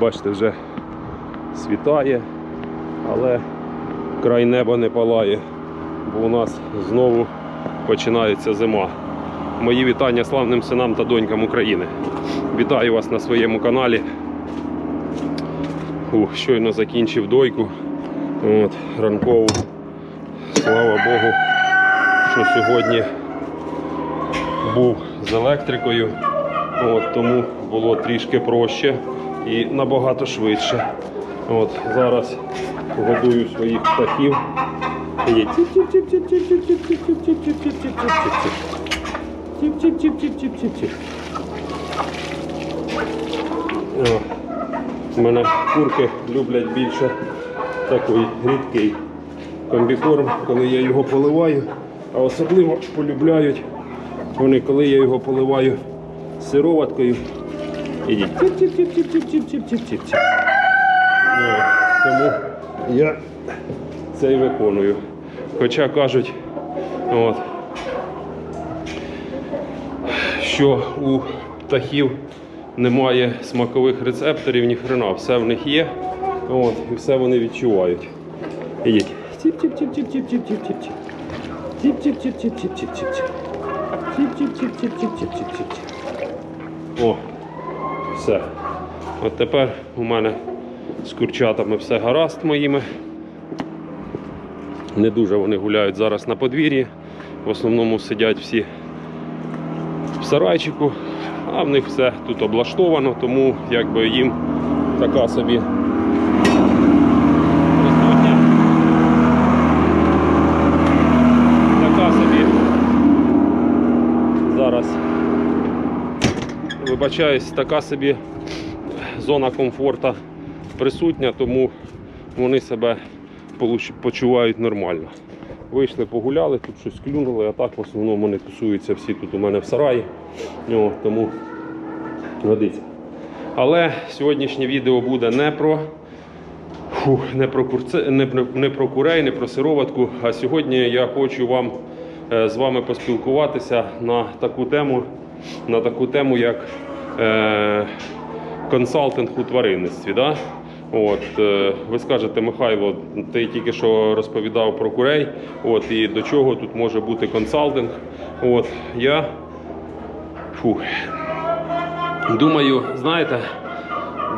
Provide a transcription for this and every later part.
Бачите, вже світає, але край неба не палає, бо у нас знову починається зима. Мої вітання славним синам та донькам України. Вітаю вас на своєму каналі. Ух, щойно закінчив дойку. От, ранкову. Слава Богу, що сьогодні був з електрикою. От, тому було трішки проще і набагато швидше. От, Зараз годую своїх птахів. У мене курки люблять більше такий рідкий комбікорм, коли я його поливаю, а особливо полюбляють вони, коли я його поливаю сироваткою. Ідіть. Тіп-тіп-тіп-тіп-тіп-тіп-тіп-тіп. Тому я це і виконую. Хоча кажуть, от, що у птахів немає смакових рецепторів, ні хрена, все в них є, от, і все вони відчувають. Ідіть. О, все. От тепер у мене з курчатами все гаразд моїми. Не дуже вони гуляють зараз на подвір'ї. В основному сидять всі в сарайчику, а в них все тут облаштовано, тому якби їм така собі присутня. Така собі зараз вибачаюсь, така собі зона комфорту присутня, тому вони себе почувають нормально. Вийшли, погуляли, тут щось клюнули, а так в основному вони тусуються всі тут у мене в сараї. О, тому годиться. Але сьогоднішнє відео буде не про, фух, не, про курце, не, не про курей, не про сироватку. А сьогодні я хочу вам е, з вами поспілкуватися на таку тему, на таку тему, як е, консалтинг у тваринництві. Да? От, е, ви скажете, Михайло, ти тільки що розповідав про курей, от, і до чого тут може бути консалтинг. От, я фу, думаю, знаєте,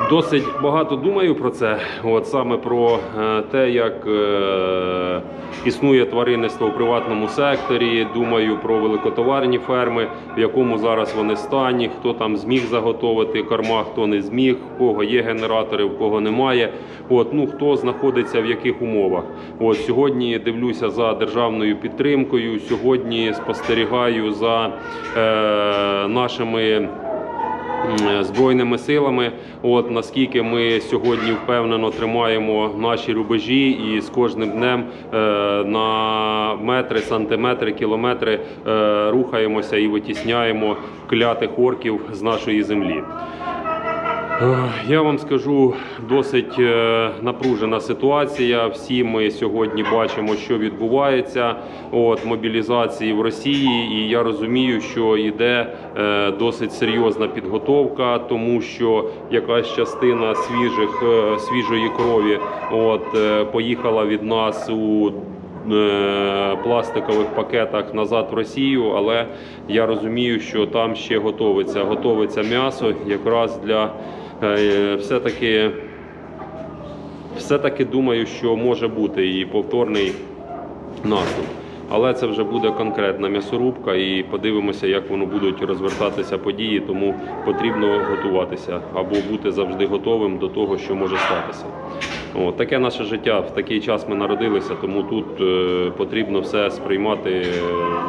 досить багато думаю про це, от саме про е, те, як е, існує тваринництво у приватному секторі. Думаю про великотоварні ферми, в якому зараз вони стані, хто там зміг заготовити корма, хто не зміг, в кого є генератори, в кого немає. От, ну хто знаходиться в яких умовах. От сьогодні дивлюся за державною підтримкою. Сьогодні спостерігаю за е, нашими збройними силами. От наскільки ми сьогодні впевнено тримаємо наші рубежі, і з кожним днем е, на метри, сантиметри, кілометри е, рухаємося і витісняємо клятих орків з нашої землі. Е, Я вам скажу досить е, напружена ситуація. Всі ми сьогодні бачимо, що відбувається. От мобілізації в Росії, і я розумію, що йде е, досить серйозна підготовка, тому що якась частина свіжих свіжої крові от поїхала від нас у пластикових пакетах назад в Росію, але я розумію, що там ще готовиться. Готовиться м'ясо якраз для все-таки. Все-таки думаю, що може бути і повторний наступ. Але це вже буде конкретна м'ясорубка, і подивимося, як воно будуть розвертатися події. Тому потрібно готуватися або бути завжди готовим до того, що може статися. О, таке наше життя. В такий час ми народилися, тому тут е, потрібно все сприймати, е,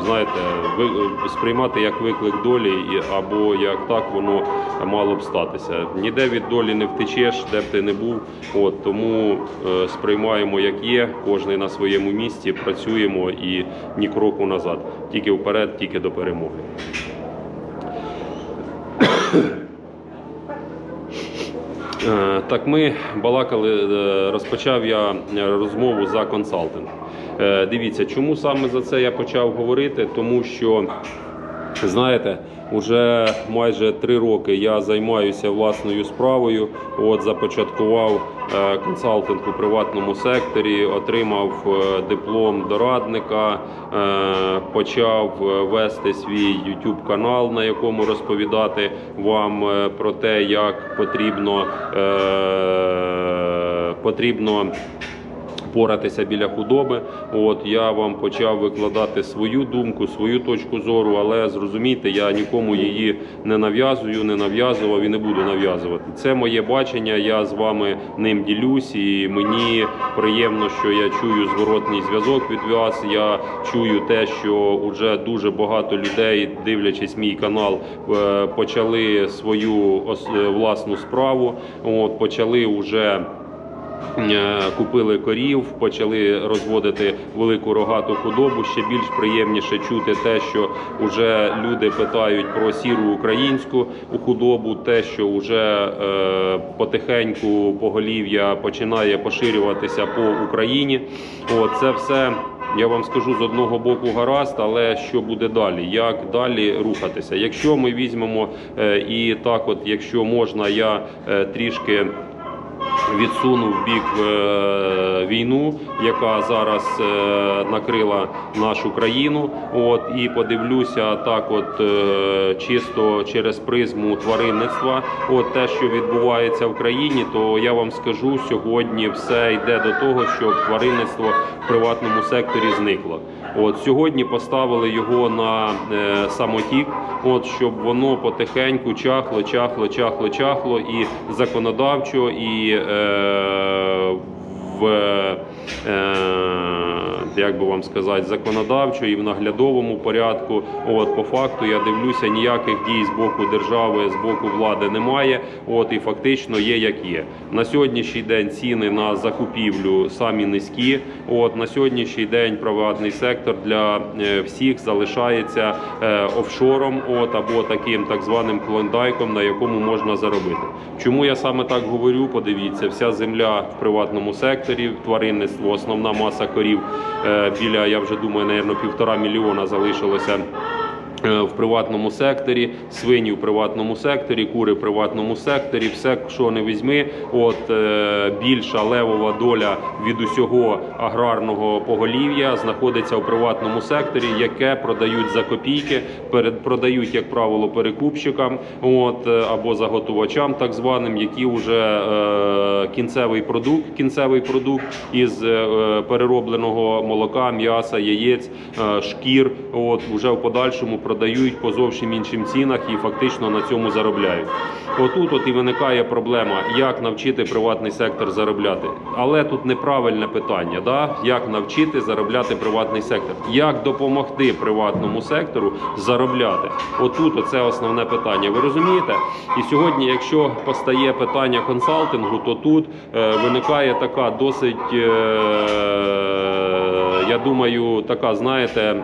знаєте, ви, е, сприймати як виклик долі, і, або як так воно мало б статися. Ніде від долі не втечеш, де б ти не був. От тому е, сприймаємо, як є, кожний на своєму місці, працюємо і ні кроку назад, тільки вперед, тільки до перемоги. Е, Так, ми балакали, е, розпочав я е, розмову за консалтинг. Дивіться, чому саме за це я почав говорити? Тому що Знаєте, уже майже три роки я займаюся власною справою. От започаткував е, консалтинг у приватному секторі, отримав е, диплом дорадника, е, почав вести свій YouTube канал, на якому розповідати вам про те, як потрібно, потрібно поратися біля худоби. От я вам почав викладати свою думку, свою точку зору, але зрозумійте, я нікому її не нав'язую, не нав'язував і не буду нав'язувати. Це моє бачення. Я з вами ним ділюсь, і мені приємно, що я чую зворотний зв'язок від вас. Я чую те, що вже дуже багато людей, дивлячись мій канал, е, почали свою власну справу. От почали вже. Е, Купили корів, почали розводити велику рогату худобу. Ще більш приємніше чути те, що вже люди питають про сіру українську худобу, те, що вже е, потихеньку поголів'я починає поширюватися по Україні. От це все. Я вам скажу з одного боку гаразд, але що буде далі? Як далі рухатися? Якщо ми візьмемо е, і так, от, якщо можна, я е, трішки відсунув бік е, війну, яка зараз е, накрила нашу країну. От і подивлюся так, от е, чисто через призму тваринництва. От те, що відбувається в країні, то я вам скажу сьогодні, все йде до того, щоб тваринництво в приватному секторі зникло. От сьогодні поставили його на самотік, от щоб воно потихеньку чахло, чахло, чахло, чахло і законодавчо, і в е, як би вам сказати, законодавчо і в наглядовому порядку. От по факту я дивлюся, ніяких дій з боку держави, з боку влади немає. От і фактично є як є. На сьогоднішній день ціни на закупівлю самі низькі. От на сьогоднішній день приватний сектор для е, всіх залишається е, офшором, от або таким так званим клондайком, на якому можна заробити. Чому я саме так говорю? Подивіться, вся земля в приватному секторі, тваринництво, основна маса корів біля, я вже думаю, наверно, півтора мільйона залишилося. Е, В приватному секторі, свині в приватному секторі, кури в приватному секторі, все, що не візьми, от е, більша левова доля від усього аграрного поголів'я знаходиться у приватному секторі, яке продають за копійки, продають, як правило, перекупщикам, от е, або заготувачам, так званим, які вже е, кінцевий продукт, кінцевий продукт із переробленого молока, м'яса, яєць, е, шкір, от вже в подальшому продають по зовсім іншим цінах і фактично на цьому заробляють. Отут от і виникає проблема, як навчити приватний сектор заробляти. Але тут неправильне питання, да? як навчити заробляти приватний сектор, як допомогти приватному сектору заробляти. Отут оце основне питання. Ви розумієте? І сьогодні, якщо постає питання консалтингу, то тут е, виникає така досить, е, я думаю, така, знаєте.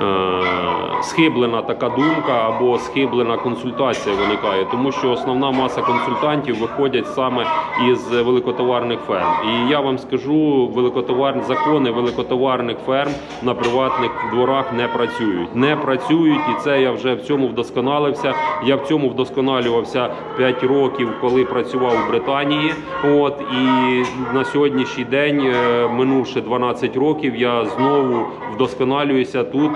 Е, схиблена така думка або схиблена консультація виникає, тому що основна маса консультантів виходять саме із великотоварних ферм. І я вам скажу, великотоварні закони великотоварних ферм на приватних дворах не працюють. Не працюють, і це я вже в цьому вдосконалився. Я в цьому вдосконалювався 5 років, коли працював у Британії. От і на сьогоднішній день, е, минувши 12 років, я знову вдосконалююся тут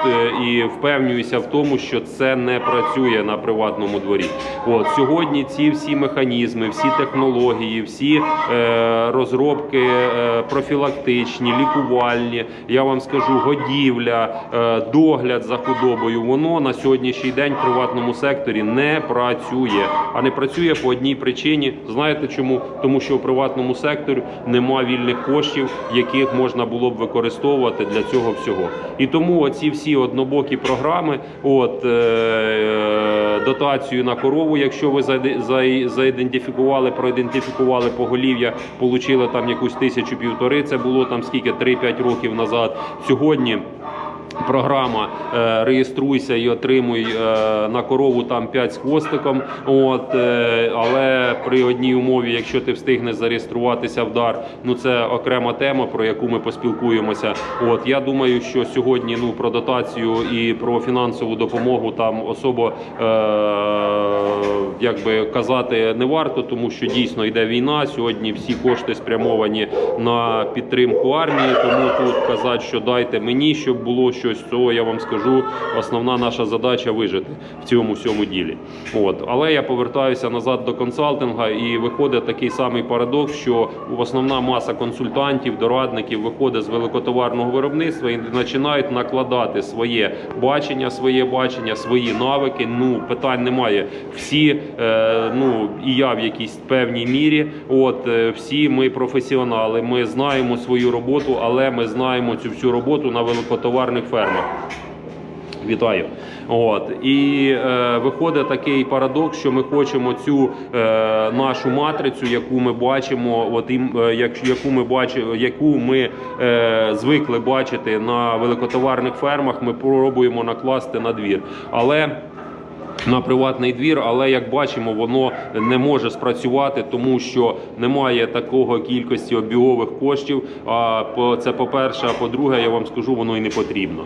і впевнююся в тому, що це не працює на приватному дворі. От сьогодні ці всі механізми, всі технології, всі е, розробки е, профілактичні, лікувальні, я вам скажу, годівля, е, догляд за худобою, воно на сьогоднішній день в приватному секторі не працює. А не працює по одній причині. Знаєте чому? Тому що в приватному секторі нема вільних коштів, яких можна було б використовувати для цього всього. І тому оці всі однобокі програми, от е, дотацію на корову, якщо ви за за- заідентифікували, проідентифікували поголів'я, получили там якусь тисячу півтори. Це було там скільки 3-5 років назад. Сьогодні. Програма е, реєструйся і отримуй е, на корову там 5 з хвостиком. От, е, але при одній умові, якщо ти встигнеш зареєструватися в дар, ну це окрема тема, про яку ми поспілкуємося. От я думаю, що сьогодні ну про дотацію і про фінансову допомогу там особо е, якби казати не варто, тому що дійсно йде війна. Сьогодні всі кошти спрямовані на підтримку армії. Тому тут казати, що дайте мені, щоб було щось цього, я вам скажу. Основна наша задача вижити в цьому всьому ділі. От але я повертаюся назад до консалтинга, і виходить такий самий парадокс, що основна маса консультантів, дорадників виходить з великотоварного виробництва і починають накладати своє бачення, своє бачення, свої навики. Ну питань немає. Всі, е, ну і я в якійсь певній мірі. От е, всі ми професіонали. Ми знаємо свою роботу, але ми знаємо цю всю роботу на великотоварних фермах. Вітаю. От і е, виходить такий парадокс, що ми хочемо цю е, нашу матрицю, яку ми бачимо, от ім, е, яку ми бачимо, яку ми е, звикли бачити на великотоварних фермах, ми пробуємо накласти на двір. Але на приватний двір, але як бачимо, воно не може спрацювати, тому що немає такого кількості обігових коштів. А це по-перше, а по-друге, я вам скажу, воно і не потрібно.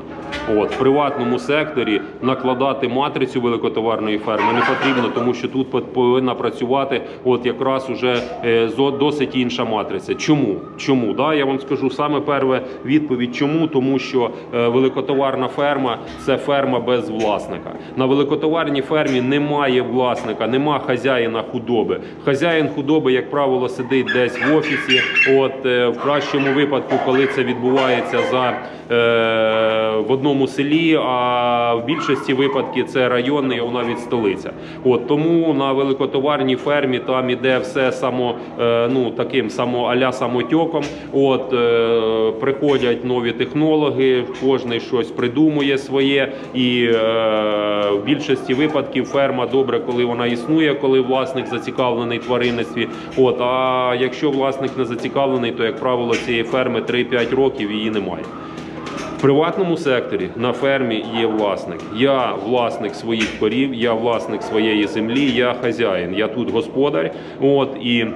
От в приватному секторі накладати матрицю великотоварної ферми не потрібно, тому що тут по- повинна працювати от якраз уже е, досить інша матриця. Чому? Чому? Да, я вам скажу саме перша відповідь. Чому? Тому що е, великотоварна ферма це ферма без власника. На великотоварній фермі немає власника, нема хазяїна худоби. Хазяїн худоби, як правило, сидить десь в офісі. От е, в кращому випадку, коли це відбувається за е, в одному селі, а в більшості випадків це районний, а навіть столиця. От тому на великотоварній фермі там іде все само е, ну таким само аля самотьоком. От е, приходять нові технологи, кожний щось придумує своє, і е, в більшості випадків ферма добре, коли вона існує, коли власник зацікавлений тваринництві. От а якщо власник не зацікавлений, то як правило цієї ферми 3-5 років її немає. В приватному секторі на фермі є власник. Я власник своїх корів, я власник своєї землі, я хазяїн. Я тут господар. От і.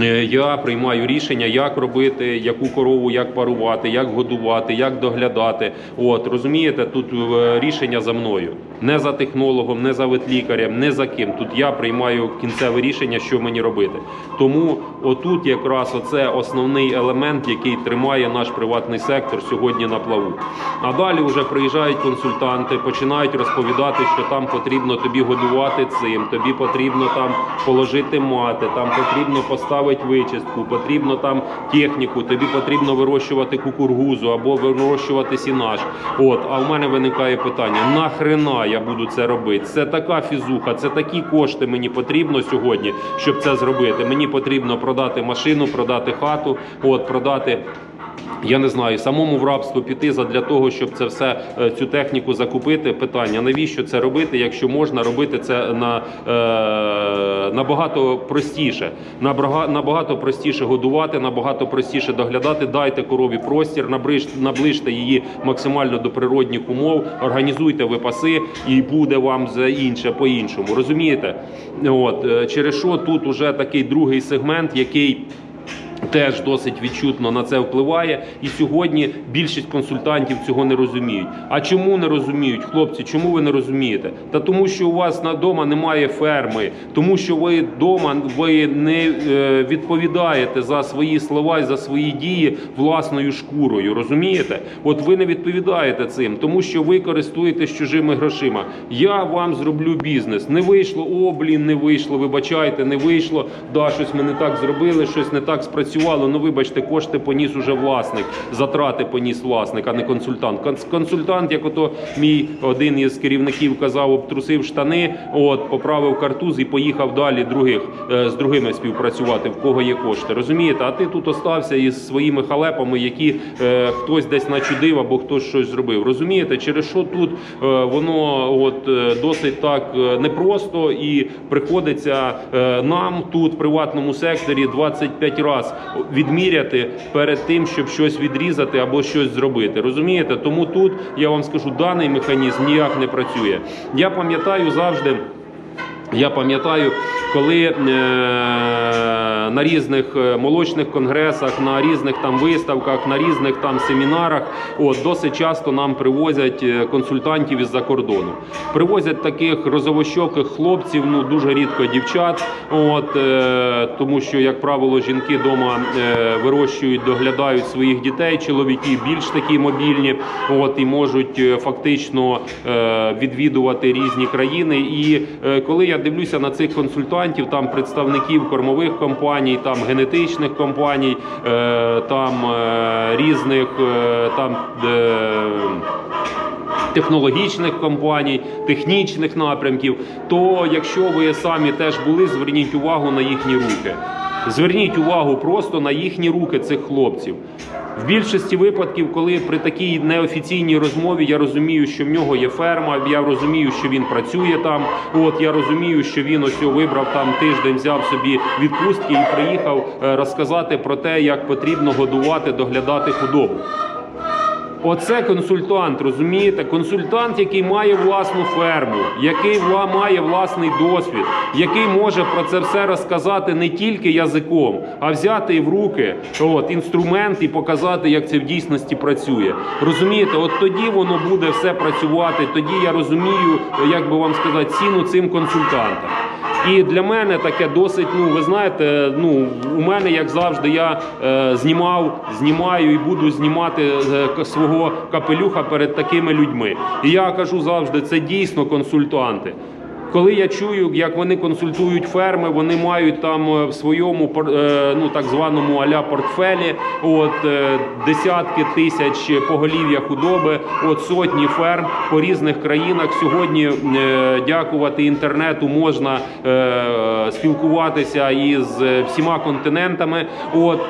Е, Я приймаю рішення, як робити, яку корову, як парувати, як годувати, як доглядати. От розумієте, тут е, рішення за мною, не за технологом, не за ветлікарем, не за ким. Тут я приймаю кінцеве рішення, що мені робити. Тому отут якраз оце основний елемент, який тримає наш приватний сектор сьогодні на плаву. А далі вже приїжджають консультанти, починають розповідати, що там потрібно тобі годувати цим, тобі потрібно там положити мати, там потрібно поставити вичистку, потрібно там техніку, тобі потрібно вирощувати кукургузу або вирощувати сінаж. От, а в мене виникає питання: нахрена я буду це робити? Це така фізуха, це такі кошти мені потрібно сьогодні, щоб це зробити. Мені потрібно продати машину, продати хату, от продати. Я не знаю, самому в рабство піти для того, щоб це все е, цю техніку закупити. Питання навіщо це робити, якщо можна робити це на е, набагато простіше, набага- набагато простіше годувати, набагато простіше доглядати. Дайте корові простір, наближ, наближте її максимально до природних умов, організуйте випаси, і буде вам за інше по-іншому. Розумієте? От е, через що тут уже такий другий сегмент, який. Теж досить відчутно на це впливає, і сьогодні більшість консультантів цього не розуміють. А чому не розуміють, хлопці? Чому ви не розумієте? Та тому, що у вас на немає ферми, тому що ви вдома ви не е, відповідаєте за свої слова і за свої дії власною шкурою. Розумієте? От ви не відповідаєте цим, тому що ви користуєтесь чужими грошима. Я вам зроблю бізнес. Не вийшло, о, блін, не вийшло. Вибачайте, не вийшло. Да, щось ми не так зробили, щось не так спрацювало. Ну, вибачте, кошти поніс уже власник, затрати поніс власник, а не консультант. Конс- Консультант, як ото мій один із керівників казав, обтрусив штани, от поправив картуз і поїхав далі других е, з другими співпрацювати, в кого є кошти. Розумієте? А ти тут остався із своїми халепами, які е, хтось десь начудив або хтось щось зробив. Розумієте, через що тут е, воно от е, досить так е, непросто і приходиться е, нам тут в приватному секторі 25 разів відміряти перед тим, щоб щось відрізати або щось зробити. Розумієте? Тому тут я вам скажу, даний механізм ніяк не працює. Я пам'ятаю завжди. Я пам'ятаю, коли е, на різних е, молочних конгресах, на різних там виставках, на різних там семінарах, от досить часто нам привозять е, консультантів із-за кордону. Привозять таких розовощоких хлопців, ну дуже рідко дівчат. От е, тому, що як правило, жінки вдома е, вирощують, доглядають своїх дітей. Чоловіки більш такі мобільні, от і можуть е, фактично е, відвідувати різні країни. І е, коли я дивлюся на цих консультантів, там представників кормових компаній, там генетичних компаній, е, там е, різних е, там. Технологічних компаній, технічних напрямків, то якщо ви самі теж були, зверніть увагу на їхні руки. Зверніть увагу просто на їхні руки цих хлопців. В більшості випадків, коли при такій неофіційній розмові я розумію, що в нього є ферма, я розумію, що він працює там. От я розумію, що він ось вибрав там тиждень, взяв собі відпустки і приїхав е, розказати про те, як потрібно годувати, доглядати худобу. Оце консультант, розумієте? Консультант, який має власну ферму, який має власний досвід, який може про це все розказати не тільки язиком, а взяти в руки от, інструмент і показати, як це в дійсності працює. Розумієте, от тоді воно буде все працювати. Тоді я розумію, як би вам сказати, ціну цим консультантам. І для мене таке досить. Ну ви знаєте, ну у мене як завжди, я е, знімав, знімаю і буду знімати е, свого капелюха перед такими людьми. І я кажу завжди, це дійсно консультанти. Коли я чую, як вони консультують ферми, вони мають там е, в своєму е, ну так званому аля портфелі, от е, десятки тисяч поголів'я худоби, от сотні ферм по різних країнах. Сьогодні, дякувати інтернету, можна спілкуватися із всіма континентами. От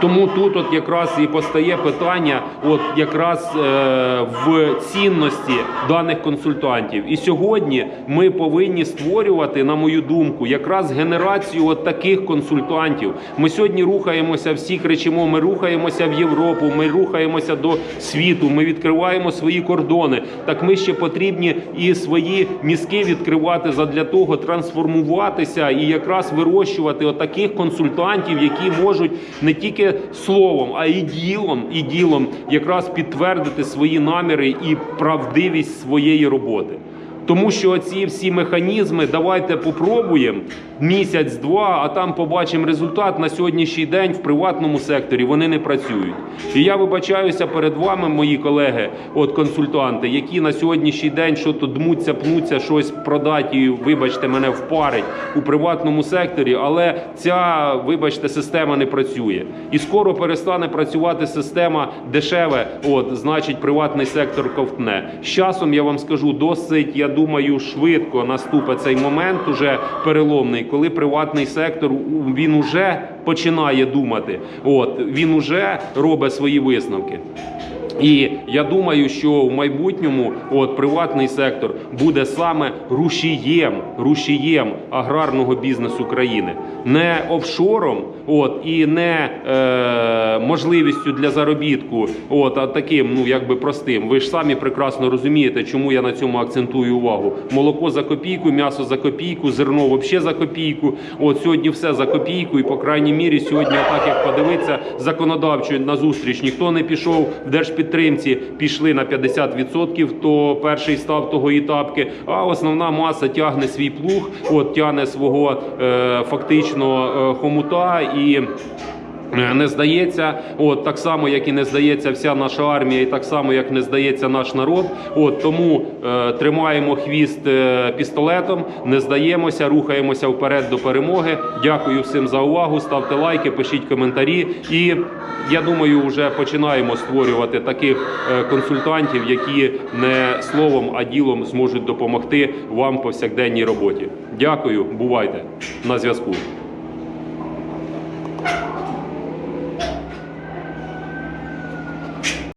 тому тут от якраз і постає питання, от якраз е, в цінності даних консультантів. І сьогодні ми повинні створювати, на мою думку, якраз генерацію от таких консультантів. Ми сьогодні рухаємося всі кричимо. Ми рухаємося в Європу, ми рухаємося до світу. Ми відкриваємо свої кордони. Так ми ще потрібні і свої мізки відкривати задля того, трансформуватися і якраз вирощувати отаких консультантів, які можуть не тільки словом, а і ділом, і ділом якраз підтвердити свої наміри і правдивість своєї роботи. Тому що ці всі механізми давайте попробуємо місяць-два, а там побачимо результат на сьогоднішній день в приватному секторі. Вони не працюють. І я вибачаюся перед вами, мої колеги, от консультанти, які на сьогоднішній день що то дмуться, пнуться, щось продать і, вибачте, мене впарить у приватному секторі, але ця, вибачте, система не працює. І скоро перестане працювати система дешеве. От, значить, приватний сектор ковтне. З часом я вам скажу, досить, я думаю, швидко наступить цей момент уже переломний, коли приватний сектор він уже починає думати. От він уже робить свої висновки. І я думаю, що в майбутньому от приватний сектор буде саме рушієм, рушієм аграрного бізнесу країни, не офшором, от і не е, можливістю для заробітку, от а таким, ну якби простим. Ви ж самі прекрасно розумієте, чому я на цьому акцентую увагу. Молоко за копійку, м'ясо за копійку, зерно взагалі за копійку. От сьогодні все за копійку, і по крайній мірі сьогодні, так як подивитися, законодавчо на зустріч ніхто не пішов в держпідтримці, пішли на 50%, то перший став того і. А основна маса тягне свій плуг, от тягне свого е, фактично е, хомута і. Е, Не здається, от так само, як і не здається вся наша армія, і так само, як не здається наш народ. От тому е, тримаємо хвіст е, пістолетом, не здаємося, рухаємося вперед до перемоги. Дякую всім за увагу. Ставте лайки, пишіть коментарі. І я думаю, вже починаємо створювати таких е, консультантів, які не словом, а ділом зможуть допомогти вам в повсякденній роботі. Дякую, бувайте на зв'язку.